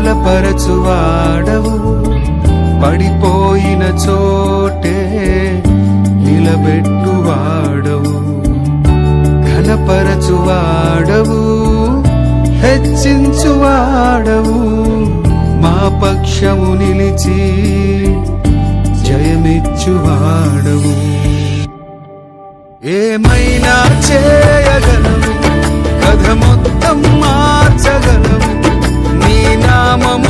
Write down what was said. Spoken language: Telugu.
బలపరచువాడవు. పడిపోయిన చోటే నిలబెట్టువాడవు. ఘనపరచువాడవు. హెచ్చించువాడవు. మా పక్షము నిలిచి జయమిచ్చువాడవు. ఏమైనా చేయగలవు కథ మొత్తం మార్చగలవు Mom.